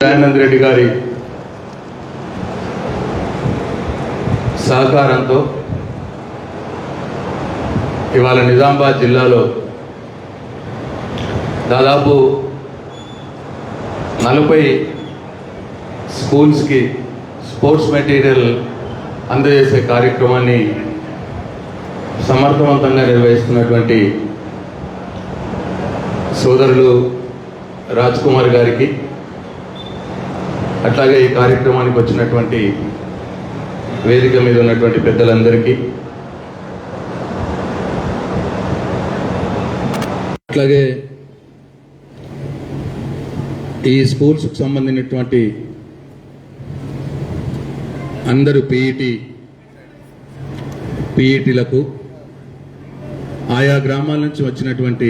దయానంద్ రెడ్డి గారి సహకారంతో ఇవాళ నిజామాబాద్ జిల్లాలో దాదాపు నలభై స్కూల్స్కి స్పోర్ట్స్ మెటీరియల్ అందజేసే కార్యక్రమాన్ని సమర్థవంతంగా నిర్వహిస్తున్నటువంటి సోదరులు రాజ్ కుమార్ గారికి అట్లాగే ఈ కార్యక్రమానికి వచ్చినటువంటి వేదిక మీద ఉన్నటువంటి పెద్దలందరికీ అట్లాగే ఈ స్కూల్స్కి సంబంధించినటువంటి అందరూ పీఈటీ పీఈటీలకు ఆయా గ్రామాల నుంచి వచ్చినటువంటి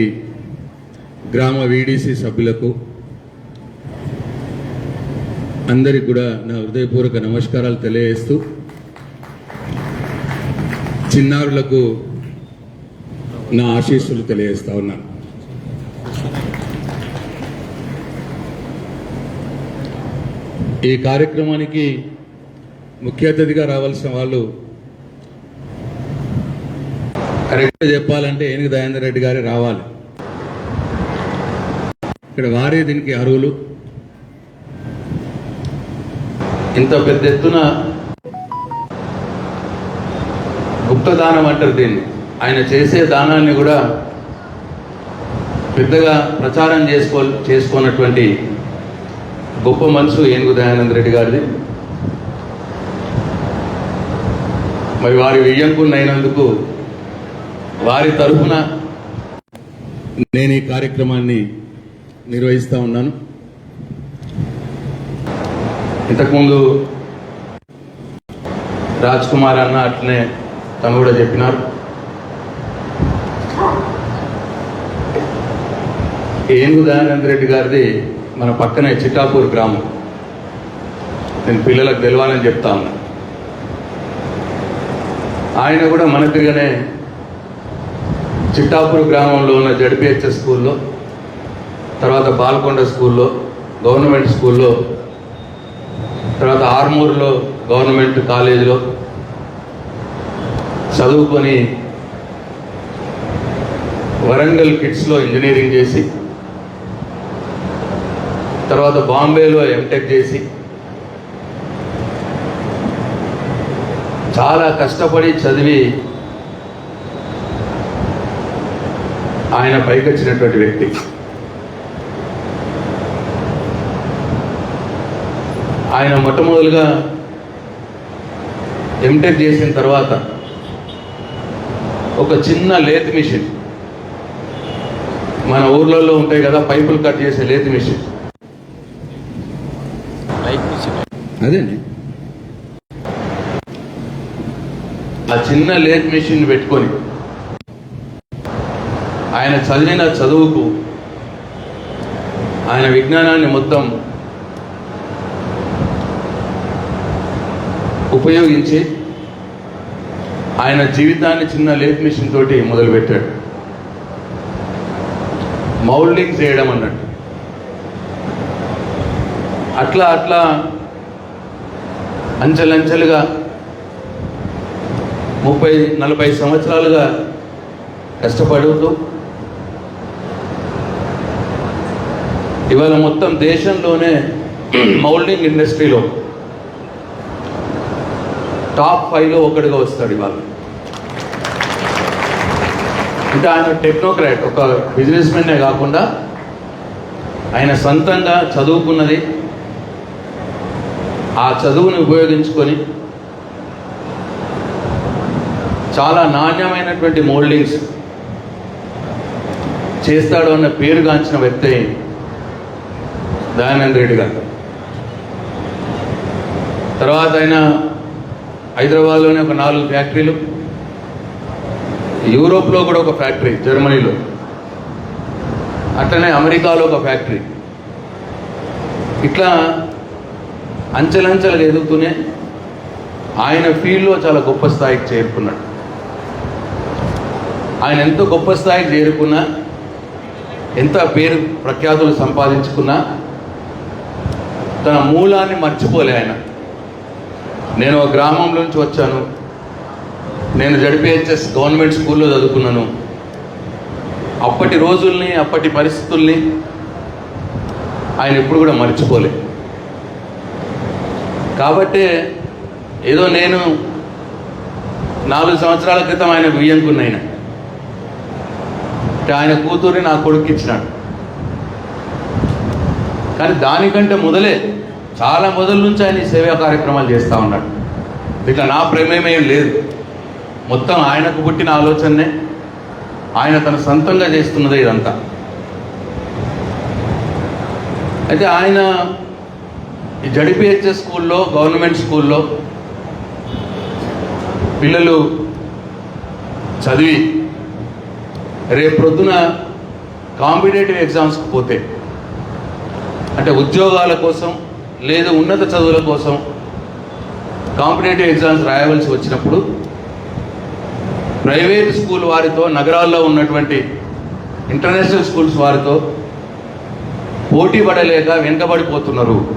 గ్రామ వీడీసీ సభ్యులకు అందరికి కూడా నా హృదయపూర్వక నమస్కారాలు తెలియజేస్తూ చిన్నారులకు నా ఆశీస్సులు తెలియజేస్తా ఉన్నాను ఈ కార్యక్రమానికి ముఖ్య అతిథిగా రావాల్సిన వాళ్ళు కరెక్ట్గా చెప్పాలంటే ఏనుగు దయానంద రెడ్డి గారే రావాలి. ఇక్కడ వారే దీనికి అర్హులు. ఇంత పెద్ద ఎత్తున గుప్త దానం అంటారు దీన్ని. ఆయన చేసే దానాన్ని కూడా పెద్దగా ప్రచారం చేసుకో చేసుకున్నటువంటి గొప్ప మనసు ఏనుగు దయానంద రెడ్డి గారిది. మరి వారి వెయ్యంకున్నైనందుకు వారి తరఫున నేను ఈ కార్యక్రమాన్ని నిర్వహిస్తా ఉన్నాను. ఇంతకుముందు రాజ్ కుమార్ అన్న అట్లనే తను కూడా చెప్పినారు. ఏనుగు దయానంద రెడ్డి గారిది మన పక్కనే చిట్టాపూర్ గ్రామం. నేను పిల్లలకు తెలవాలని చెప్తా ఉన్నా. ఆయన కూడా మన చిట్టాపూర్ గ్రామంలో ఉన్న జడ్పిహెచ్ఎస్ స్కూల్లో తర్వాత బాలకొండ స్కూల్లో గవర్నమెంట్ స్కూల్లో తర్వాత ఆర్మూర్లో గవర్నమెంట్ కాలేజీలో చదువుకొని వరంగల్ కిడ్స్లో ఇంజనీరింగ్ చేసి తర్వాత బాంబేలో ఎంటెక్ చేసి చాలా కష్టపడి చదివి ఆయన పైకి వచ్చినటువంటి వ్యక్తి. ఆయన మొట్టమొదలుగా ఎంటెక్ చేసిన తర్వాత ఒక చిన్న లేత్ మిషన్ మన ఊర్లలో ఉంటాయి కదా పైపులు కట్ చేసే లేత్ మిషన్ అదేండి ఆ చిన్న లేత్ మిషన్ పెట్టుకొని ఆయన చదివిన చదువుకు ఆయన విజ్ఞానాన్ని మొత్తం ఉపయోగించి ఆయన జీవితాన్ని చిన్న లేత్ మిషన్ తోటి మొదలుపెట్టాడు. మౌల్డింగ్ చేయడం అన్నట్టు. అట్లా అట్లా అంచెలంచెలుగా ముప్పై నలభై సంవత్సరాలుగా కష్టపడుతూ ఇవాళ మొత్తం దేశంలోనే మౌల్డింగ్ ఇండస్ట్రీలో టాప్ ఫైవ్లో ఒకటిగా వస్తాడు ఇవాళ. అంటే ఆయన టెక్నోక్రాట్ ఒక బిజినెస్ మెన్నే కాకుండా ఆయన సొంతంగా చదువుకున్నది ఆ చదువుని ఉపయోగించుకొని చాలా నాణ్యమైనటువంటి మోల్డింగ్స్ చేస్తాడు అన్న పేరుగాంచిన వ్యక్తి దయానంద్ రెడ్డి గారు. తర్వాత ఆయన హైదరాబాద్లోనే ఒక నాలుగు ఫ్యాక్టరీలు యూరోప్లో కూడా ఒక ఫ్యాక్టరీ జర్మనీలో. అట్లనే అమెరికాలో ఒక ఫ్యాక్టరీ. ఇట్లా అంచెలంచెలు ఎదుగుతూనే ఆయన ఫీల్డ్లో చాలా గొప్ప స్థాయికి చేరుకున్నాడు. ఆయన ఎంత గొప్ప స్థాయికి చేరుకున్నా ఎంత పేరు ప్రఖ్యాతులు సంపాదించుకున్నా తన మూలాన్ని మర్చిపోలే ఆయన. నేను ఒక గ్రామం నుంచి వచ్చాను. నేను జడిపిహెచ్ఎస్ గవర్నమెంట్ స్కూల్లో చదువుకున్నాను. అప్పటి రోజుల్ని అప్పటి పరిస్థితుల్ని ఆయన ఎప్పుడు కూడా మర్చిపోలే. కాబట్టే ఏదో నేను నాలుగు సంవత్సరాల క్రితం ఆయన బియ్యంకున్న ఆయన ఆయన కూతుర్ని నా కొడుకు ఇచ్చినాడు. కానీ దానికంటే మొదలే చాలా మొదల నుంచి ఆయన ఈ సేవా కార్యక్రమాలు చేస్తూ ఉన్నాడు. ఇట్లా నా ప్రమేయం లేదు. మొత్తం ఆయనకు పుట్టిన ఆలోచనే ఆయన తన సొంతంగా చేస్తున్నదే ఇదంతా. అయితే ఆయన ఈ జడిపిహెచ్ఎస్ స్కూల్లో గవర్నమెంట్ స్కూల్లో పిల్లలు చదివి రేపు ప్రొద్దున కాంపిటేటివ్ ఎగ్జామ్స్కి పోతే అంటే ఉద్యోగాల కోసం లేదు ఉన్నత చదువుల కోసం కాంపిటేటివ్ ఎగ్జామ్స్ రాయవలసి వచ్చినప్పుడు ప్రైవేట్ స్కూల్ వారితో నగరాల్లో ఉన్నటువంటి ఇంటర్నేషనల్ స్కూల్స్ వారితో పోటీ పడలేక వెనుకబడిపోతున్నారు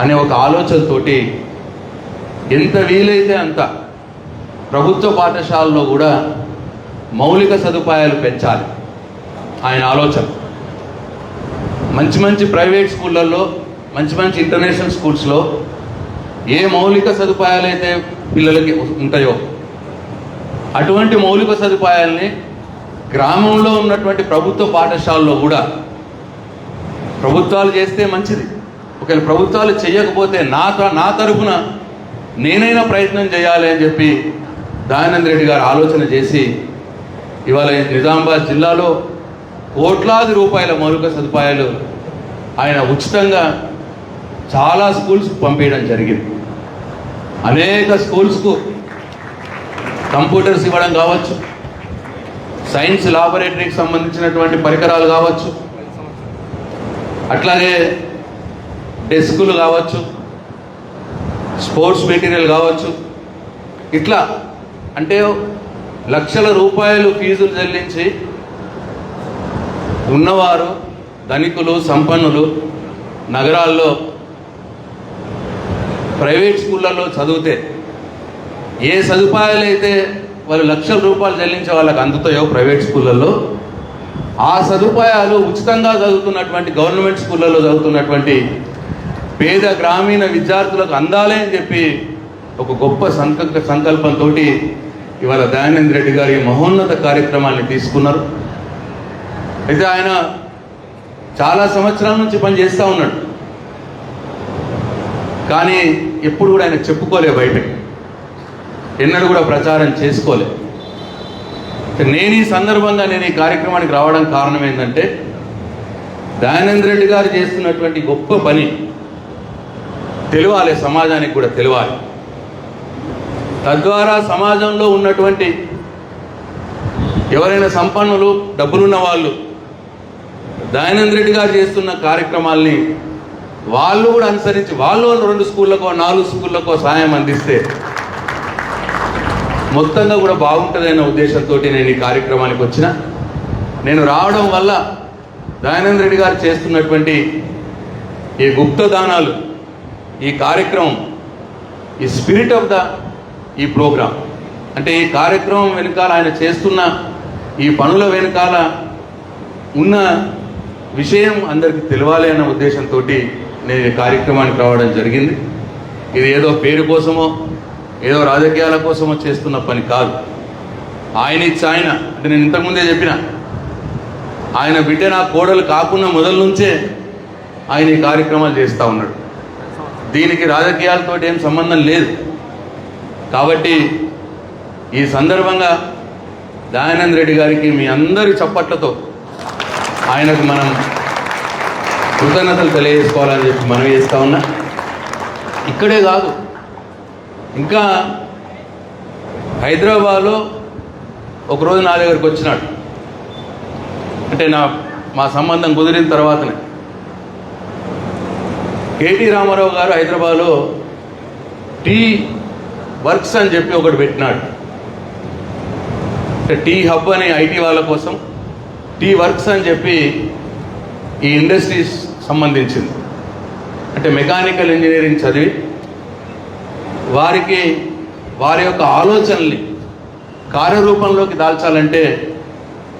అనే ఒక ఆలోచనతోటి ఎంత వీలైతే అంత ప్రభుత్వ పాఠశాలలో కూడా మౌలిక సదుపాయాలు పెంచాలి. ఆయన ఆలోచన. మంచి మంచి ప్రైవేట్ స్కూళ్ళల్లో మంచి మంచి ఇంటర్నేషనల్ స్కూల్స్లో ఏ మౌలిక సదుపాయాలు అయితే పిల్లలకి ఉంటాయో అటువంటి మౌలిక సదుపాయాల్ని గ్రామంలో ఉన్నటువంటి ప్రభుత్వ పాఠశాలలో కూడా ప్రభుత్వాలు చేస్తే మంచిది. ఒకవేళ ప్రభుత్వాలు చేయకపోతే నా త- నా తరపున నేనైనా ప్రయత్నం చేయాలి అని చెప్పి దయానంద్ రెడ్డి గారు ఆలోచన చేసి ఇవాళ నిజామాబాద్ జిల్లాలో కోట్లాది రూపాయల మౌలిక సదుపాయాలు ఆయన ఉచితంగా చాలా స్కూల్స్ పంపించడం జరిగింది. అనేక స్కూల్స్కు కంప్యూటర్స్ ఇవ్వడం కావచ్చు సైన్స్ లాబొరేటరీకి సంబంధించినటువంటి పరికరాలు కావచ్చు అట్లాగే డెస్కులు కావచ్చు స్పోర్ట్స్ మెటీరియల్ కావచ్చు. ఇట్లా అంటే లక్షల రూపాయలు ఫీజులు చెల్లించి ఉన్నవారు ధనికులు సంపన్నులు నగరాల్లో ప్రైవేట్ స్కూళ్ళల్లో చదివితే ఏ సదుపాయాలు అయితే వాళ్ళు లక్షల రూపాయలు చెల్లించే వాళ్ళకి అందుతాయో ప్రైవేట్ స్కూళ్ళల్లో ఆ సదుపాయాలు ఉచితంగా చదువుతున్నటువంటి గవర్నమెంట్ స్కూళ్ళల్లో చదువుతున్నటువంటి పేద గ్రామీణ విద్యార్థులకు అందాలి అని చెప్పి ఒక గొప్ప సంకల్ప సంకల్పంతో ఇవాళ దయానంద్ రెడ్డి గారి మహోన్నత కార్యక్రమాన్ని తీసుకున్నారు. అయితే ఆయన చాలా సంవత్సరాల నుంచి పని చేస్తూ ఉన్నాడు. కానీ ఎప్పుడు కూడా ఆయన చెప్పుకోలే బయటకి. ఎన్నడూ కూడా ప్రచారం చేసుకోలే. నేను ఈ సందర్భంగా నేను ఈ కార్యక్రమానికి రావడం కారణం ఏంటంటే దయానంద్ రెడ్డి గారు చేస్తున్నటువంటి గొప్ప పని తెలియాలి సమాజానికి కూడా తెలియాలి. తద్వారా సమాజంలో ఉన్నటువంటి ఎవరైనా సంపన్నులు డబ్బులున్న వాళ్ళు దయానంద్ రెడ్డి గారు చేస్తున్న కార్యక్రమాల్ని వాళ్ళు కూడా అనుసరించి వాళ్ళు రెండు స్కూళ్ళకో నాలుగు స్కూళ్ళకో సాయం అందిస్తే మొత్తంగా కూడా బాగుంటుందనే ఉద్దేశంతో నేను ఈ కార్యక్రమానికి వచ్చిన. నేను రావడం వల్ల దయానంద్ రెడ్డి గారు చేస్తున్నటువంటి ఈ గుప్త దానాలు ఈ కార్యక్రమం ఈ స్పిరిట్ ఆఫ్ ద ఈ ప్రోగ్రాం. అంటే ఈ కార్యక్రమం వెనకాల ఆయన చేస్తున్న ఈ పనుల వెనకాల ఉన్న విషయం అందరికీ తెలియాలి అన్న ఉద్దేశంతో నేను ఈ కార్యక్రమానికి రావడం జరిగింది. ఇది ఏదో పేరు కోసమో ఏదో రాజకీయాల కోసమో చేస్తున్న పని కాదు. ఆయన ఇచ్చి ఆయన అంటే నేను ఇంతకుముందే చెప్పిన ఆయన బిడ్డ నా కోడలు కాకుండా మొదల నుంచే ఆయన ఈ కార్యక్రమాలు చేస్తూ ఉన్నాడు. దీనికి రాజకీయాలతో ఏం సంబంధం లేదు. కాబట్టి ఈ సందర్భంగా దయానంద్ రెడ్డి గారికి మీ అందరి చప్పట్లతో ఆయనకు మనం కృతజ్ఞతలు తెలియజేసుకోవాలని చెప్పి మనం చేస్తూ ఉన్నా. ఇక్కడే కాదు ఇంకా హైదరాబాద్లో ఒకరోజు నా దగ్గరికి వచ్చినాడు. అంటే నా మా సంబంధం కుదిరిన తర్వాతనే. కేటీ రామారావు గారు హైదరాబాద్లో టీ వర్క్స్ అని చెప్పి ఒకటి పెట్టినాడు. అంటే టీ హబ్ అనే ఐటీ వాళ్ళ కోసం టీ వర్క్స్ అని చెప్పి ఈ ఇండస్ట్రీస్ సంబంధించింది. అంటే మెకానికల్ ఇంజనీరింగ్ చదివి వారికి వారి యొక్క ఆలోచనల్ని కార్యరూపంలోకి దాల్చాలంటే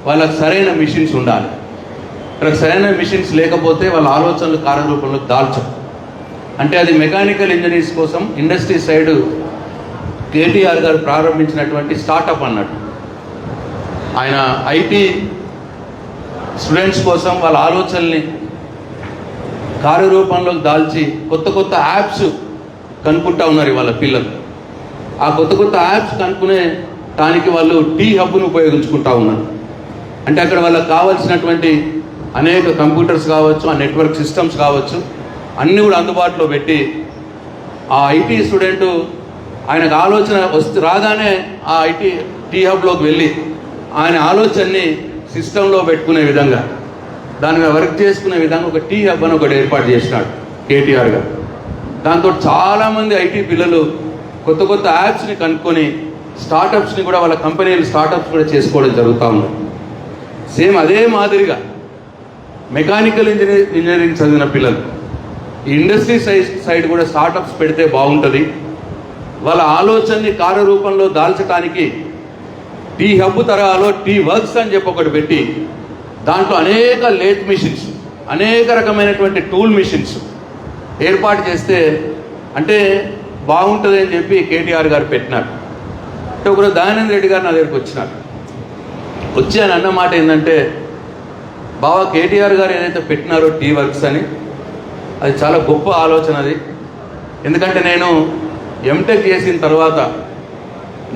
వాళ్ళకి సరైన మిషన్స్ ఉండాలి. వాళ్ళకి సరైన మిషన్స్ లేకపోతే వాళ్ళ ఆలోచనలు కార్యరూపంలోకి దాల్చరు అంటే అది మెకానికల్ ఇంజనీర్స్ కోసం ఇండస్ట్రీ సైడ్ కేటీఆర్ గారు ప్రారంభించినటువంటి స్టార్టప్ అన్నట్టు. ఆయన ఐటీ స్టూడెంట్స్ కోసం వాళ్ళ ఆలోచనల్ని కార్యరూపంలోకి దాల్చి కొత్త కొత్త యాప్స్ కనుక్కుంటా ఉన్నారు వాళ్ళ పిల్లలు. ఆ కొత్త కొత్త యాప్స్ కనుక్కునే దానికి వాళ్ళు టీ హబ్ను ఉపయోగించుకుంటా ఉన్నారు. అంటే అక్కడ వాళ్ళకి కావాల్సినటువంటి అనేక కంప్యూటర్స్ కావచ్చు ఆ నెట్వర్క్ సిస్టమ్స్ కావచ్చు అన్నీ కూడా అందుబాటులో పెట్టి ఆ ఐటీ స్టూడెంట్ ఆయనకు ఆలోచన వస్తు రాగానే ఆ ఐటీ టీ హబ్లోకి వెళ్ళి ఆయన ఆలోచనని సిస్టంలో పెట్టుకునే విధంగా. దాని మీద వర్క్ చేసుకునే విధంగా ఒక టీ హబ్ అని ఒకటి ఏర్పాటు చేసినాడు కేటీఆర్ గారు. దాంతో చాలామంది ఐటీ పిల్లలు కొత్త కొత్త యాప్స్ని కనుక్కొని స్టార్టప్స్ని కూడా వాళ్ళ కంపెనీలు స్టార్టప్స్ కూడా చేసుకోవడం జరుగుతూ ఉంది సేమ్ అదే మాదిరిగా మెకానికల్ ఇంజనీర్ ఇంజనీరింగ్ చదివిన పిల్లలు ఇండస్ట్రీ సైడ్ సైడ్ కూడా స్టార్టప్స్ పెడితే బాగుంటుంది. వాళ్ళ ఆలోచనని కార్యరూపంలో దాల్చడానికి టీ హబ్ తరహాలో టీ వర్క్స్ అని చెప్పి ఒకటి పెట్టి దాంట్లో అనేక లేట్ మిషన్స్ అనేక రకమైనటువంటి టూల్ మిషన్స్ ఏర్పాటు చేస్తే అంటే బాగుంటుంది అని చెప్పి కేటీఆర్ గారు పెట్టినారు. అంటే ఒకరోజు దయానంద రెడ్డి గారు నా దగ్గరికి వచ్చినారు. వచ్చి అని అన్న మాట ఏంటంటే బావా కేటీఆర్ గారు ఏదైతే పెట్టినారో టీ వర్క్స్ అని అది చాలా గొప్ప ఆలోచన అది. ఎందుకంటే నేను ఎంటెక్ చేసిన తర్వాత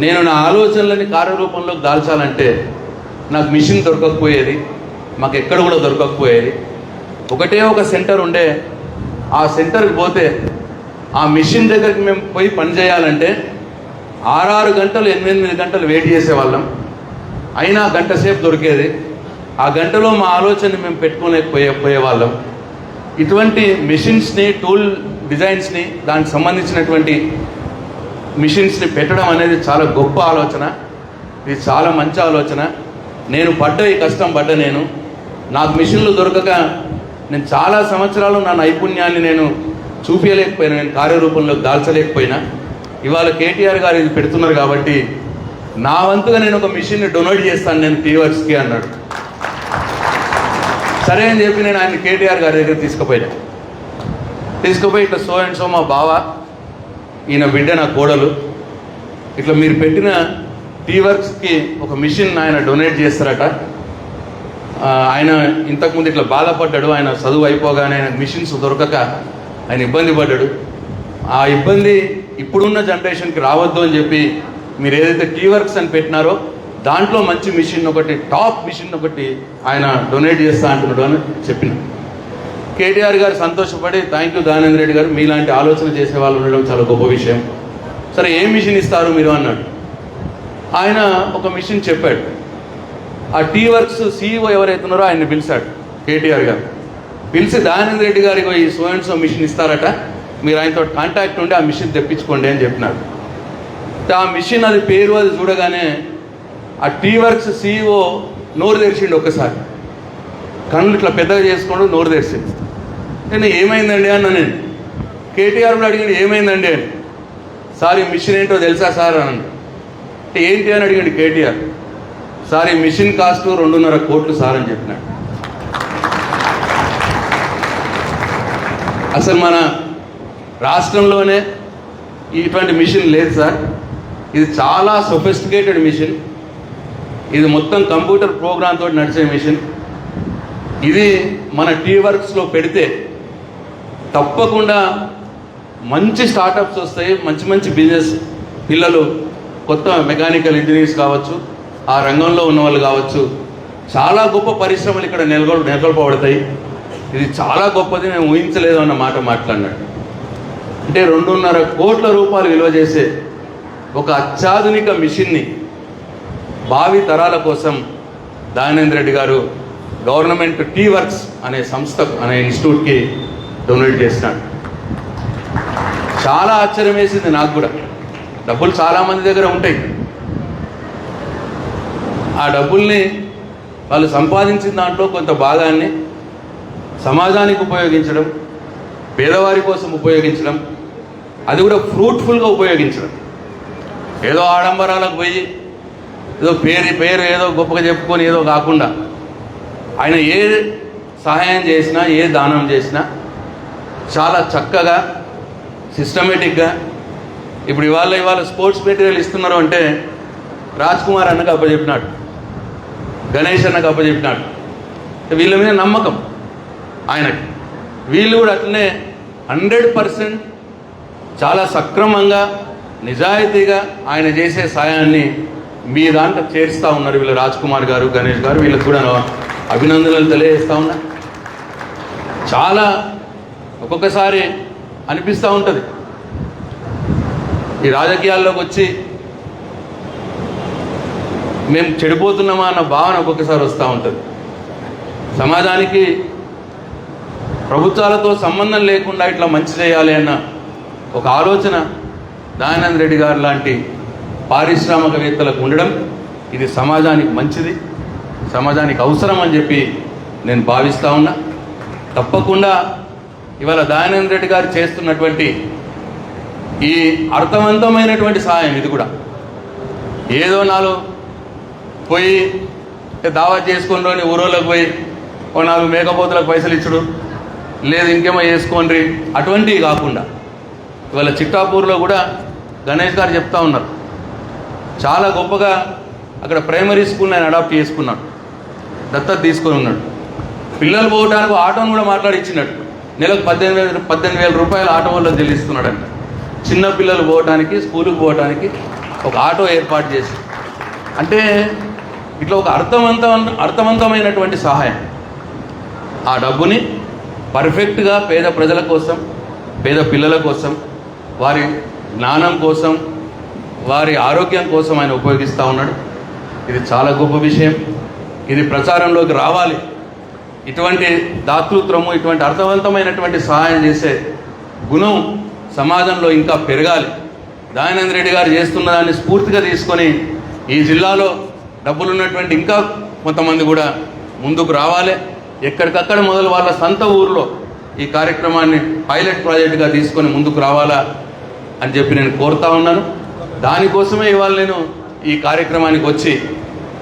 నేను నా ఆలోచనలని కార్యరూపంలోకి దాల్చాలంటే నాకు మిషన్ దొరకకపోయేది. మాకు ఎక్కడ కూడా దొరకకపోయేది ఒకటే ఒక సెంటర్ ఉండే. ఆ సెంటర్కి పోతే ఆ మిషన్ దగ్గరికి మేము పోయి పని చేయాలంటే ఆరారు గంటలు ఎనిమిది గంటలు వెయిట్ చేసేవాళ్ళం. అయినా గంట సేపు దొరికేది. ఆ గంటలో మా ఆలోచన మేము పెట్టుకోలేకపోయే పోయేవాళ్ళం. ఇటువంటి మిషన్స్ని టూల్ డిజైన్స్ని దానికి సంబంధించినటువంటి మిషన్స్ని పెట్టడం అనేది చాలా గొప్ప ఆలోచన. ఇది చాలా మంచి ఆలోచన. నేను పడ్డ ఈ కష్టం పడ్డ నేను. నాకు మిషన్లు దొరకక నేను చాలా సంవత్సరాలు నా నైపుణ్యాన్ని నేను చూపించలేకపోయినా నేను కార్యరూపంలో దాల్చలేకపోయినా. ఇవాళ కేటీఆర్ గారు ఇది పెడుతున్నారు కాబట్టి నా వంతుగా నేను ఒక మిషన్ని డొనేట్ చేస్తాను నేను టీవర్స్కి అన్నాడు. సరే అని చెప్పి నేను ఆయన కేటీఆర్ గారి దగ్గర తీసుకుపోయినా. తీసుకుపోయి ఇట్లా సో అండ్ సో మా బావ ఈయన బిడ్డ నా కోడలు ఇట్లా మీరు పెట్టిన టీ వర్క్స్కి ఒక మిషన్ ఆయన డొనేట్ చేస్తారట. ఆయన ఇంతకుముందు ఇట్లా బాధపడ్డాడు. ఆయన చదువు అయిపోగానే ఆయన మిషన్స్ దొరకక ఆయన ఇబ్బంది పడ్డాడు. ఆ ఇబ్బంది ఇప్పుడున్న జనరేషన్కి రావద్దు అని చెప్పి మీరు ఏదైతే టీ వర్క్స్ అని పెట్టినారో దాంట్లో మంచి మిషన్ ఒకటి టాప్ మిషన్ ఒకటి ఆయన డొనేట్ చేస్తా అంటున్నాడు అని చెప్పిన. కేటీఆర్ గారు సంతోషపడి థ్యాంక్ యూ దానంద రెడ్డి గారు మీలాంటి ఆలోచన చేసే వాళ్ళు ఉండడం చాలా గొప్ప విషయం. సరే ఏ మిషన్ ఇస్తారు మీరు? అన్నాడు. ఆయన ఒక మిషన్ చెప్పాడు. ఆ టీ వర్క్స్ సీఈఓ ఎవరైతున్నారో ఆయన్ని పిలిచాడు కేటీఆర్ గారు. పిలిచి దానంద రెడ్డి గారికి ఈ సో అండ్ సో మిషన్ ఇస్తారట మీరు ఆయనతో కాంటాక్ట్ ఉండి ఆ మిషన్ తెప్పించుకోండి అని చెప్పినాడు. ఆ మిషన్ అది పేరు అది చూడగానే ఆ టీ వర్క్స్ సీఈఓ నోరు తెరిచిండు ఒక్కసారి. కళ్ళు ఇట్లా పెద్దగా చేసుకోండు నోరు తెరిచింది నేను ఏమైందండి అన్న నేను. కేటీఆర్ కూడా అడిగాడు ఏమైందండి? అని. సార్ ఈ మిషన్ ఏంటో తెలుసా సార్? అని ఏంటి అని అడిగాడు కేటీఆర్. సార్ ఈ మిషన్ కాస్ట్ రెండున్నర కోట్లు సార్ అని చెప్పినాడు. అసలు మన రాష్ట్రంలోనే ఇటువంటి మిషన్ లేదు సార్. ఇది చాలా సొఫిస్టికేటెడ్ మిషన్. ఇది మొత్తం కంప్యూటర్ ప్రోగ్రామ్ తోటి నడిచే మిషన్. ఇది మన టీ వర్క్స్లో పెడితే తప్పకుండా మంచి స్టార్టప్స్ వస్తాయి మంచి మంచి బిజినెస్ పిల్లలు కొత్త మెకానికల్ ఇంజనీర్స్ కావచ్చు ఆ రంగంలో ఉన్న వాళ్ళు కావచ్చు చాలా గొప్ప పరిశ్రమలు ఇక్కడ నెలకొల్ నెలకొల్పబడతాయి. ఇది చాలా గొప్పది నేను ఊహించలేదు అన్న మాట మాట్లాడినాడు అంటే రెండున్నర కోట్ల రూపాయలు విలువ చేసే ఒక అత్యాధునిక మిషన్ని భావి తరాల కోసం దయానంద్ రెడ్డి గారు గవర్నమెంట్ టీ వర్క్స్ అనే సంస్థ అనే ఇన్స్టిట్యూట్కి డొనేట్ చేసినాడు చాలా ఆశ్చర్యం వేసింది నాకు కూడా. డబ్బులు చాలామంది దగ్గర ఉంటాయి. ఆ డబ్బుల్ని వాళ్ళు సంపాదించిన దాంట్లో కొంత భాగాన్ని సమాజానికి ఉపయోగించడం పేదవారి కోసం ఉపయోగించడం అది కూడా ఫ్రూట్ఫుల్గా ఉపయోగించడం. ఏదో ఆడంబరాలకు పోయి ఏదో పేరు పేరు ఏదో గొప్పగా చెప్పుకొని ఏదో కాకుండా ఆయన ఏ సహాయం చేసినా ఏ దానం చేసినా చాలా చక్కగా సిస్టమేటిక్గా ఇప్పుడు ఇవాళ ఇవాళ స్పోర్ట్స్ మెటీరియల్ ఇస్తున్నారు అంటే రాజ్ కుమార్ అన్నకు అప్పచెప్పినాడు. గణేష్ అన్నకు అప్పచెప్పినాడు. వీళ్ళ మీద నమ్మకం ఆయనకి. వీళ్ళు కూడా అట్లనే హండ్రెడ్ పర్సెంట్ చాలా సక్రమంగా నిజాయితీగా ఆయన చేసే సాయాన్ని మీ దాంట్లో చేరుస్తూ ఉన్నారు వీళ్ళు రాజ్ కుమార్ గారు గణేష్ గారు. వీళ్ళకి కూడా అభినందనలు తెలియజేస్తూ ఉన్నా. చాలా ఒక్కొక్కసారి అనిపిస్తూ ఉంటుంది. ఈ రాజకీయాల్లోకి వచ్చి మేము చెడిపోతున్నామా అన్న భావన ఒక్కొక్కసారి వస్తూ ఉంటుంది. సమాజానికి ప్రభుత్వాలతో సంబంధం లేకుండా ఇట్లా మంచి చేయాలి అన్న ఒక ఆలోచన దయానంద్ రెడ్డి గారు లాంటి పారిశ్రామికవేత్తలకు ఉండడం ఇది సమాజానికి మంచిది సమాజానికి అవసరం అని చెప్పి నేను భావిస్తూ ఉన్నా. తప్పకుండా ఇవాళ దయానంద్ రెడ్డి గారు చేస్తున్నటువంటి ఈ అర్థవంతమైనటువంటి సహాయం ఇది కూడా. ఏదో నాలో పోయి దావా చేసుకుని ఊరోళ్ళకి పోయి ఓ నాలుగు మేకపోతులకు పైసలు ఇచ్చుడు. లేదు ఇంకేమో చేసుకోండి అటువంటివి కాకుండా. ఇవాళ చిట్టాపూర్లో కూడా గణేష్ గారు చెప్తా ఉన్నారు. చాలా గొప్పగా అక్కడ ప్రైమరీ స్కూల్ ఆయన అడాప్ట్ చేసుకున్నాడు. దత్తత తీసుకొని ఉన్నాడు. పిల్లలు పోవడానికి ఆటోను కూడా మాట్లాడిచ్చినట్టు నెలకు పద్దెనిమిది వేల పద్దెనిమిది వేల రూపాయలు ఆటో వల్ల చెల్లిస్తున్నాడంట. చిన్న పిల్లలు పోవడానికి స్కూలుకు పోవడానికి ఒక ఆటో ఏర్పాటు చేసి. అంటే ఇట్లా ఒక అర్థవంత అర్థవంతమైనటువంటి సహాయం. ఆ డబ్బుని పర్ఫెక్ట్గా పేద ప్రజల కోసం పేద పిల్లల కోసం వారి జ్ఞానం కోసం వారి ఆరోగ్యం కోసం ఆయన ఉపయోగిస్తూ ఉన్నాడు. ఇది చాలా గొప్ప విషయం. ఇది ప్రచారంలోకి రావాలి. ఇటువంటి దాతృత్వము ఇటువంటి అర్థవంతమైనటువంటి సహాయం చేసే గుణం సమాజంలో ఇంకా పెరగాలి. దయానంద రెడ్డి గారు చేస్తున్న దాన్ని స్ఫూర్తిగా తీసుకొని ఈ జిల్లాలో డబ్బులు ఉన్నటువంటి ఇంకా కొంతమంది కూడా ముందుకు రావాలి. ఎక్కడికక్కడ మొదలు వాళ్ళ సొంత ఊర్లో ఈ కార్యక్రమాన్ని పైలట్ ప్రాజెక్టుగా తీసుకొని ముందుకు రావాలా అని చెప్పి నేను కోరుతా ఉన్నాను. దానికోసమే ఇవాళ నేను ఈ కార్యక్రమానికి వచ్చి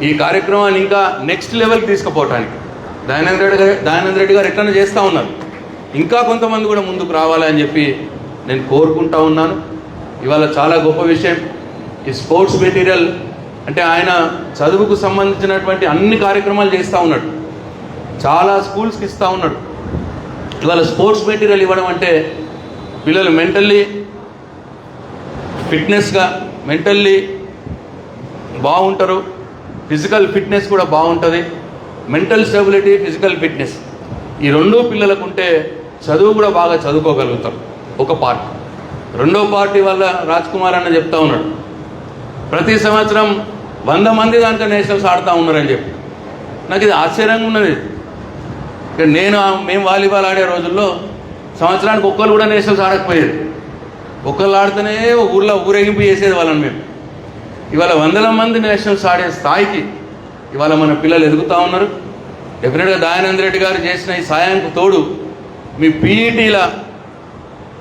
ఈ కార్యక్రమాన్ని ఇంకా నెక్స్ట్ లెవెల్కి తీసుకుపోవటానికి దయానంద రెడ్డి గారు దయానంద రెడ్డి గారు ఎట్లనే చేస్తూ ఉన్నారు. ఇంకా కొంతమంది కూడా ముందుకు రావాలని చెప్పి నేను కోరుకుంటా ఉన్నాను. ఇవాళ చాలా గొప్ప విషయం. ఈ స్పోర్ట్స్ మెటీరియల్ అంటే ఆయన చదువుకు సంబంధించినటువంటి అన్ని కార్యక్రమాలు చేస్తూ ఉన్నాడు. చాలా స్కూల్స్కి ఇస్తూ ఉన్నాడు. ఇవాళ స్పోర్ట్స్ మెటీరియల్ ఇవ్వడం అంటే పిల్లలు మెంటల్లీ ఫిట్నెస్గా మెంటల్లీ బాగుంటారు. ఫిజికల్ ఫిట్నెస్ కూడా బాగుంటుంది. Mental stability physical fitness. ఈ రెండో పిల్లలకు ఉంటే చదువు కూడా బాగా చదువుకోగలుగుతారు ఒక పార్ట్. రెండో పార్టీ వల్ల రాజ్ కుమార్ అన్న చెప్తా ఉన్నాడు. ప్రతి సంవత్సరం వంద మంది దాంట్లో నేషనల్స్ ఆడుతూ ఉన్నారని చెప్పి. నాకు ఇది ఆశ్చర్యంగా ఉన్నది. నేను మేము వాలీబాల్ ఆడే రోజుల్లో సంవత్సరానికి ఒక్కరు కూడా నేషనల్స్ ఆడకపోయేది. ఒక్కళ్ళు ఆడితేనే ఊర్లో ఊరేగింపు చేసేది వాళ్ళని మేము. ఇవాళ వందల మంది నేషనల్స్ ఆడే స్థాయికి ఇవాళ మన పిల్లలు ఎదుగుతూ ఉన్నారు. డెఫినెట్గా దయానంద రెడ్డి గారు చేసిన ఈ సాయానికి తోడు మీ పీఈటీల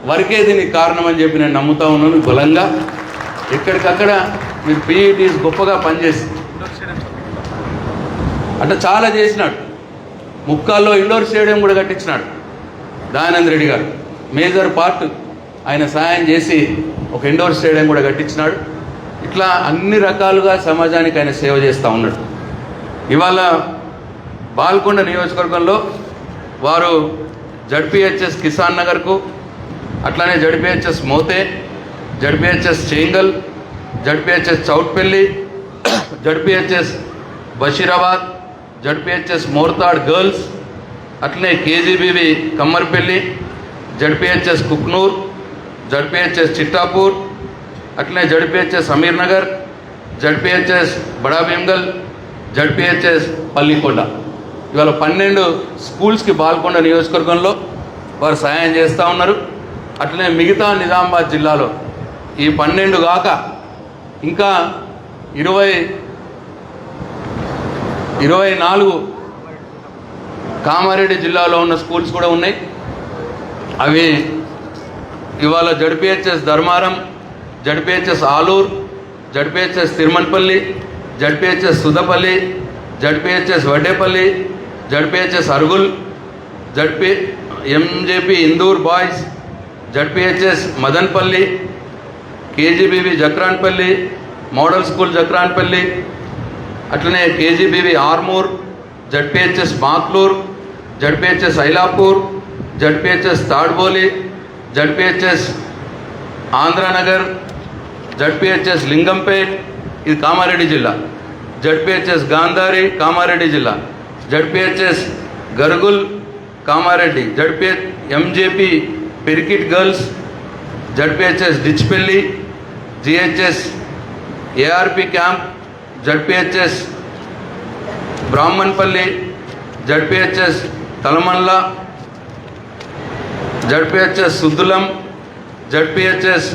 వరకే దీనికి కారణం అని చెప్పి నేను నమ్ముతా ఉన్నాను బలంగా. ఎక్కడికక్కడ మీరు పీఈటీస్ గొప్పగా పనిచేసి అంటే చాలా చేసినాడు. ముక్కాల్లో ఇండోర్ స్టేడియం కూడా కట్టించినాడు దయానంద్ రెడ్డి గారు. మేజర్ పార్ట్ ఆయన సాయం చేసి ఒక ఇండోర్ స్టేడియం కూడా కట్టించినాడు. ఇట్లా అన్ని రకాలుగా సమాజానికి ఆయన సేవ చేస్తూ ఉన్నాడు. ఇవాళ బాల్కొండ నియోజకవర్గంలో వారు జడ్పిహెచ్ఎస్ కిసాన్ నగర్కు అట్లానే ZPHS Mothe ZPHS Chengal ZPHS Choutpally ZPHS Basheerabad ZPHS Mortad girls అట్లనే KGBV Kammarpally ZPHS Kuknoor ZPHS Chittapur అట్లనే జడ్పిహెచ్ఎస్ అమీర్ నగర్ జడ్పిహెచ్ఎస్ బడా భీమ్గల్ జడ్పిహెచ్ఎస్ పల్లికొండ. ఇవాళ పన్నెండు స్కూల్స్కి బాల్కొండ నియోజకవర్గంలో వారు సహాయం చేస్తూ ఉన్నారు. అట్లనే మిగతా నిజామాబాద్ జిల్లాలో ఈ పన్నెండు కాక ఇంకా ఇరవై ఇరవై నాలుగు కామారెడ్డి జిల్లాలో ఉన్న స్కూల్స్ కూడా ఉన్నాయి. అవి ఇవాళ ZPHS Dharmaram ZPHS Alur ZPHS Tirumanpally ZPHS Sudhapally ZPHS Vaddepally ZPHS Arugul ZP MJP Indur boys ZPHS Madanpally KGBV Jakranpally model school Jakranpally అట్లనే KGBV Armoor ZPHS Makloor ZPHS Ailapur ZPHS Tadboli ZPHS Andhranagar ZPHS Lingampet ఇది కామారెడ్డి జిల్లా. ZPHS Gandhari Kamareddy జిల్లా. ZPHS Gargul Kamareddy. ZPH MJP Perikit girls. ZPHS Dichpally GHS ARP camp ZPHS Brahmanapally ZPHS Talamalla ZPHS Suddulam ZPHS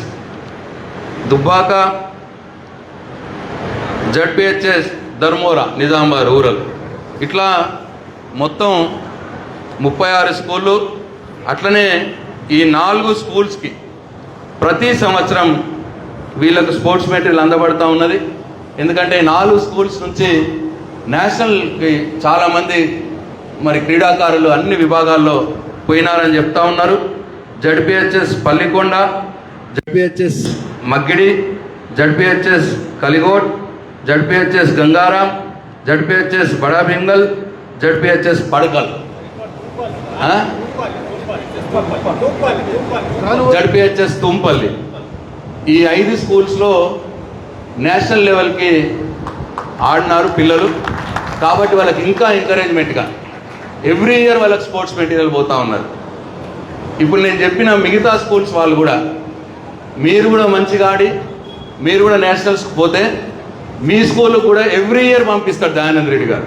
Dubbaka ZPHS Dharmora Nizamabad rural. ఇట్లా మొత్తం ముప్పై ఆరు స్కూళ్ళు అట్లనే ఈ నాలుగు స్కూల్స్కి ప్రతి సంవత్సరం వీళ్ళకు స్పోర్ట్స్ మెటీరియల్ అందబడతా ఉన్నది. ఎందుకంటే నాలుగు స్కూల్స్ నుంచి నేషనల్కి చాలామంది మరి క్రీడాకారులు అన్ని విభాగాల్లో పోయినారని చెప్తా ఉన్నారు. ZPHS Pallikonda ZPHS Maggidi ZPHS Kaligot ZPHS Gangaram ZPHS Bada Bhimgal ZPHS Padakal? ZPHS Thumpalli ఈ ఐదు స్కూల్స్లో నేషనల్ లెవెల్కి ఆడినారు పిల్లలు. కాబట్టి వాళ్ళకి ఇంకా ఎంకరేజ్మెంట్గా ఎవ్రీ ఇయర్ వాళ్ళకి స్పోర్ట్స్ మెటీరియల్ పోతా ఉన్నారు. ఇప్పుడు నేను చెప్పిన మిగతా స్కూల్స్ వాళ్ళు కూడా మీరు కూడా మంచిగా ఆడి మీరు కూడా నేషనల్స్కి పోతే మీ స్కూల్ కూడా ఎవ్రీ ఇయర్ పంపిస్తారు దయానంద్ రెడ్డి గారు.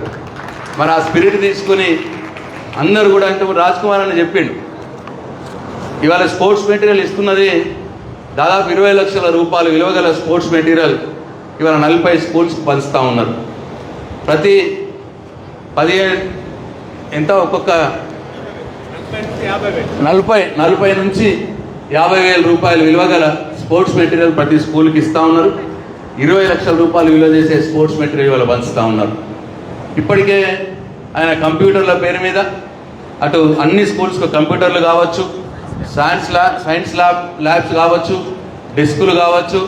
మరి ఆ స్పిరిట్ తీసుకుని అందరు కూడా అంటే రాజ్ కుమార్ అని చెప్పిండు. ఇవాళ స్పోర్ట్స్ మెటీరియల్ ఇస్తున్నది దాదాపు ఇరవై లక్షల రూపాయలు విలువగల స్పోర్ట్స్ మెటీరియల్ ఇవాళ నలభై స్కూల్స్కి పంచుతూ ఉన్నారు. ప్రతి పదిహేడు ఎంత ఒక్కొక్క నలభై నలభై నుంచి యాభై వేల రూపాయలు విలువగల స్పోర్ట్స్ మెటీరియల్ ప్రతి స్కూల్కి ఇస్తూ ఉన్నారు. ఇరవై లక్షల రూపాయలు విలువ చేసే స్పోర్ట్స్ మెటీరియల్ ఇవాళ పంచుతూ ఉన్నారు. ఇప్పటికే ఆయన కంప్యూటర్ల పేరు మీద అటు అన్ని స్కూల్స్కి కంప్యూటర్లు కావచ్చు science lab science lab labs కావచ్చు డెస్కులు కావచ్చు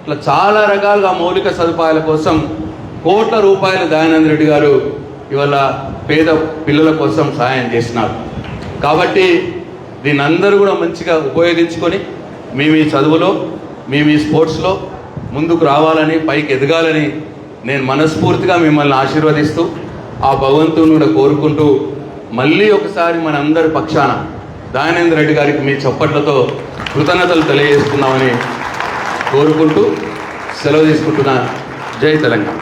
ఇట్లా చాలా రకాలుగా మౌలిక సదుపాయాల కోసం కోట్ల రూపాయలు దయానంద రెడ్డి గారు ఇవాళ పేద పిల్లల కోసం సహాయం చేసినారు కాబట్టి దీని అందరూ కూడా మంచిగా ఉపయోగించుకొని మేము ఈ చదువులో మేము ఈ స్పోర్ట్స్లో ముందుకు రావాలని పైకి ఎదగాలని నేను మనస్ఫూర్తిగా మిమ్మల్ని ఆశీర్వదిస్తూ ఆ భగవంతుని కూడా కోరుకుంటూ మళ్ళీ ఒకసారి మనందరి పక్షాన దయానంద రెడ్డి గారికి మీ చప్పట్లతో కృతజ్ఞతలు తెలియజేసుకున్నామని కోరుకుంటూ సెలవు తీసుకుంటున్న జై తెలంగాణ.